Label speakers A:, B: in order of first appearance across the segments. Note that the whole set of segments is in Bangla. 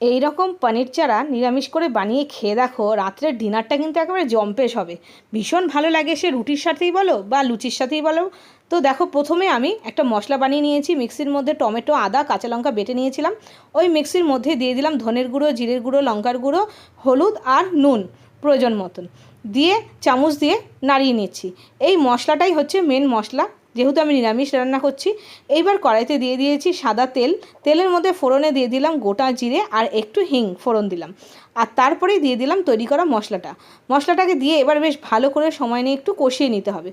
A: এই রকম পনির চারা নিরামিষ করে বানিয়ে খেয়ে দেখো, রাত্রের ডিনারটা কিন্তু একেবারে জম্পেশ হবে। ভীষণ ভালো লাগে সে রুটির সাথেই বলো বা লুচির সাথেই বলো। তো দেখো, প্রথমে আমি একটা মশলা বানিয়ে নিয়েছি, মিক্সির মধ্যে টমেটো, আদা, কাঁচা লঙ্কা বেটে নিয়েছিলাম। ওই মিক্সির মধ্যে দিয়ে দিলাম ধনের গুঁড়ো, জিরের গুঁড়ো, লঙ্কার গুঁড়ো, হলুদ আর নুন প্রয়োজন মতন। দিয়ে চামচ দিয়ে নাড়িয়ে নিচ্ছি। এই মশলাটাই হচ্ছে মেন মশলা। যেহেতু আমি নিরামিষ রান্না করছি, এইবার কড়াইতে দিয়ে দিয়েছি সাদা তেল। তেলের মধ্যে ফোড়নে দিয়ে দিলাম গোটা জিরে আর একটু হিং ফোড়ন দিলাম। আর তারপরেই দিয়ে দিলাম তৈরি করা মশলাটা। মশলাটাকে দিয়ে এবার বেশ ভালো করে সময় নিয়ে একটু কষিয়ে নিতে হবে।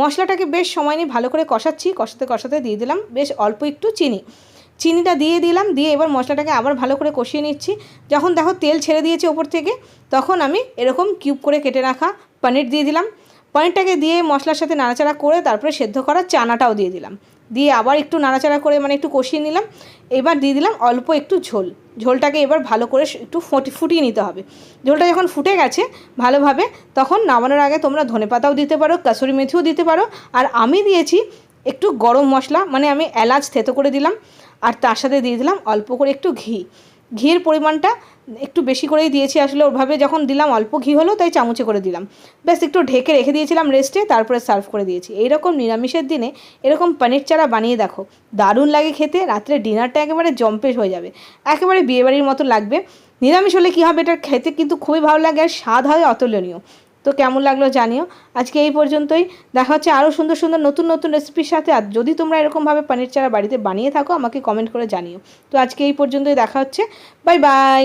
A: মশলাটাকে বেশ সময় নিয়ে ভালো করে কষাচ্ছি, কষাতে কষাতে দিয়ে দিলাম বেশ অল্প একটু চিনি। চিনিটা দিয়ে দিলাম, দিয়ে এবার মশলাটাকে আবার ভালো করে কষিয়ে নিচ্ছি। যখন দেখো তেল ছেড়ে দিয়েছে ওপর থেকে, তখন আমি এরকম কিউব করে কেটে রাখা পনির দিয়ে দিলাম। পনিরটাকে দিয়ে মশলার সাথে নাড়াচাড়া করে তারপরে সেদ্ধ করা চানাটাও দিয়ে দিলাম। দিয়ে আবার একটু নাড়াচাড়া করে মানে একটু কষিয়ে নিলাম। এবার দিয়ে দিলাম অল্প একটু ঝোল। ঝোলটাকে এবার ভালো করে একটু ফুটি ফুটিয়ে নিতে হবে। ঝোলটা যখন ফুটে গেছে ভালোভাবে, তখন নামানোর আগে তোমরা ধনেপাতাও দিতে পারো, কাসুরি মেথিও দিতে পারো। আর আমি দিয়েছি একটু গরম মশলা মানে আমি এলাচ থেতো করে দিলাম। আর তার সাথে দিয়ে দিলাম অল্প করে একটু ঘি। ঘির পরিমাণটা একটু বেশি করেই দিয়েছি। আসলে ওভাবে যখন দিলাম, অল্প ঘি হলো, তাই চামচে করে দিলাম। ব্যাস, একটু ঢেকে রেখে দিয়েছিলাম রেস্টে তারপরে সার্ভ করে দিয়েছি। এইরকম নিরামিষের দিনে এরকম পানির চারা বানিয়ে দেখো, দারুণ লাগে খেতে, রাত্রে ডিনারটা একেবারে জম্পেশ হয়ে যাবে। একেবারে বিয়েবাড়ির মতো লাগবে। নিরামিষ হলে কী হবে, এটা খেতে কিন্তু খুবই ভালো লাগে আর স্বাদ হয় অতুলনীয়। তো কেমন লাগল জানিও। আজকে এই পর্যন্তই। দেখা হচ্ছে আরও সুন্দর সুন্দর নতুন নতুন রেসিপির সাথে। আর যদি তোমরা এরকমভাবে পানির চারা বাড়িতে বানিয়ে থাকো, আমাকে কমেন্ট করে জানিও। তো আজকে এই পর্যন্তই। দেখা হচ্ছে। Bye bye